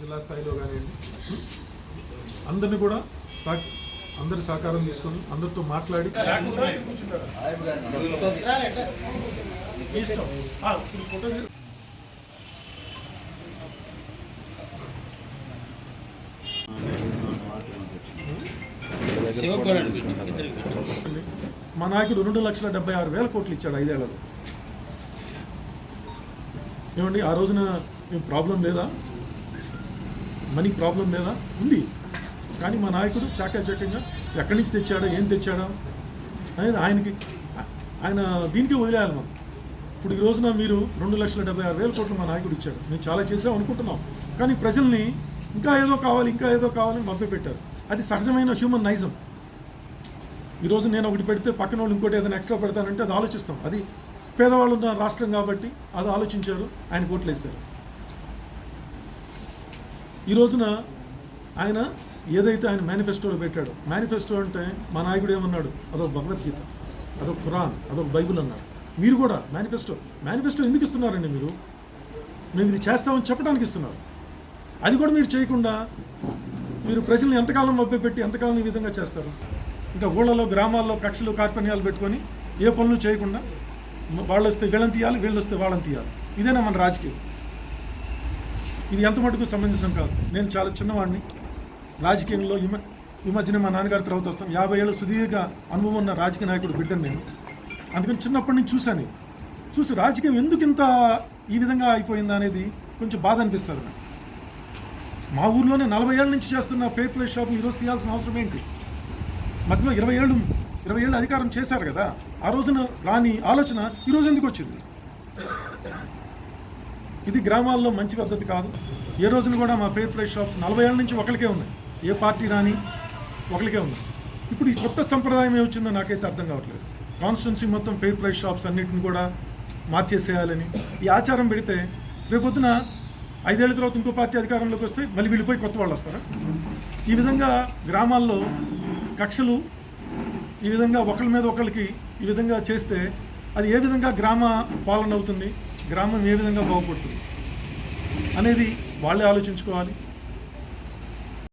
జిల్లా స్థాయిలో కానివ్వండి. అందరిని కూడా సహ అందరి సహకారం తీసుకొని అందరితో మాట్లాడి మా నాయకుడు రెండు లక్షల డెబ్బై ఆరు వేల కోట్లు ఇచ్చాడు ఐదేళ్ళలో. ఏమండి ఆ రోజున ఏం ప్రాబ్లం లేదా? మనీ ప్రాబ్లం లేదా? ఉంది. కానీ మా నాయకుడు చాకచక్యంగా ఎక్కడి నుంచి తెచ్చాడో ఏం తెచ్చాడో అనేది ఆయనకి ఆయన దీనికి వదిలేయాలి మనం. ఇప్పుడు ఈ రోజున మీరు రెండు లక్షల డెబ్బై ఆరు వేల కోట్లు మా నాయకుడు ఇచ్చాడు. మేము చాలా చేసాం అనుకుంటున్నాం. కానీ ప్రజల్ని ఇంకా ఏదో కావాలి ఇంకా ఏదో కావాలని మభ్య పెట్టారు. అది సహజమైన హ్యూమన్ నైజం ఈరోజు నేను ఒకటి పెడితే పక్కన వాళ్ళు ఇంకోటి ఏదైనా ఎక్స్ట్రా పెడతానంటే అది ఆలోచిస్తాం. అది పేదవాళ్ళు ఉన్న రాష్ట్రం కాబట్టి అది ఆలోచించారు ఆయన కోట్లేశారు ఈ రోజున ఆయన ఏదైతే ఆయన మేనిఫెస్టోలో పెట్టాడో మేనిఫెస్టో అంటే మా నాయకుడు ఏమన్నాడు? అదొక భగవద్గీత అదొక ఖురాన్ అదొక బైబిల్ అన్నారు మీరు కూడా మేనిఫెస్టో మేనిఫెస్టో ఎందుకు ఇస్తున్నారండి మీరు? మేము ఇది చేస్తామని చెప్పడానికి ఇస్తున్నారు. అది కూడా మీరు చేయకుండా మీరు ప్రజల్ని ఎంతకాలం మభ్యపెట్టి ఎంతకాలం ఈ విధంగా చేస్తారు? ఇంకా ఊళ్ళలో గ్రామాల్లో కక్షలు కార్పణ్యాలు పెట్టుకొని ఏ పనులు చేయకుండా వాళ్ళు వస్తే వీళ్ళని తీయాలి వీళ్ళు వస్తే వాళ్ళని తీయాలి. ఇదేనా మన రాజకీయం? ఇది ఎంత మటుకు సమంజసం కాదు. నేను చాలా చిన్నవాడిని రాజకీయంలో ఈ ఈ మధ్యనే మా నాన్నగారి తర్వాత వస్తాం యాభై ఏళ్ళ సుదీర్ఘ అనుభవం ఉన్న రాజకీయ నాయకుడు బిడ్డను నేను. అందుకని చిన్నప్పటి నుంచి చూశాను చూసి రాజకీయం ఎందుకు ఇంత ఈ విధంగా అయిపోయిందా అనేది కొంచెం బాధ అనిపిస్తుంది నాకు. మా ఊర్లోనే నలభై ఏళ్ళ నుంచి చేస్తున్న ఫేక్ ప్లేస్ షాప్ ఈరోజు తీయాల్సిన అవసరం ఏంటి? మధ్యలో ఇరవై ఏళ్ళు ఇరవై ఏళ్ళు అధికారం చేశారు కదా ఆ రోజున రాని ఆలోచన ఈరోజు ఎందుకు వచ్చింది? ఇది గ్రామాల్లో మంచి పద్ధతి కాదు. ఏ రోజున కూడా మా ఫేర్ ప్రైస్ షాప్స్ నలభై ఏళ్ళ నుంచి ఒకరికే ఉన్నాయి. ఏ పార్టీ రాని ఒకరికే ఉన్నాయి. ఇప్పుడు ఈ కొత్త సంప్రదాయం ఏమొచ్చిందో నాకైతే అర్థం కావట్లేదు. కాన్స్టిట్యున్సీ మొత్తం ఫెయిర్ ప్రైస్ షాప్స్ అన్నిటిని కూడా మార్చేసేయాలని ఈ ఆచారం పెడితే రేపొద్దున ఐదేళ్ళ తర్వాత ఇంకో పార్టీ అధికారంలోకి వస్తే మళ్ళీ వెళ్ళిపోయి కొత్త వాళ్ళు వస్తారా? ఈ విధంగా గ్రామాల్లో కక్షలు ఈ విధంగా ఒకళ్ళ మీద ఒకరికి ఈ విధంగా చేస్తే అది ఏ విధంగా గ్రామ పాలన అవుతుంది గ్రామం ఏ విధంగా బాగుపడుతుంది అనేది వాళ్ళే ఆలోచించుకోవాలి.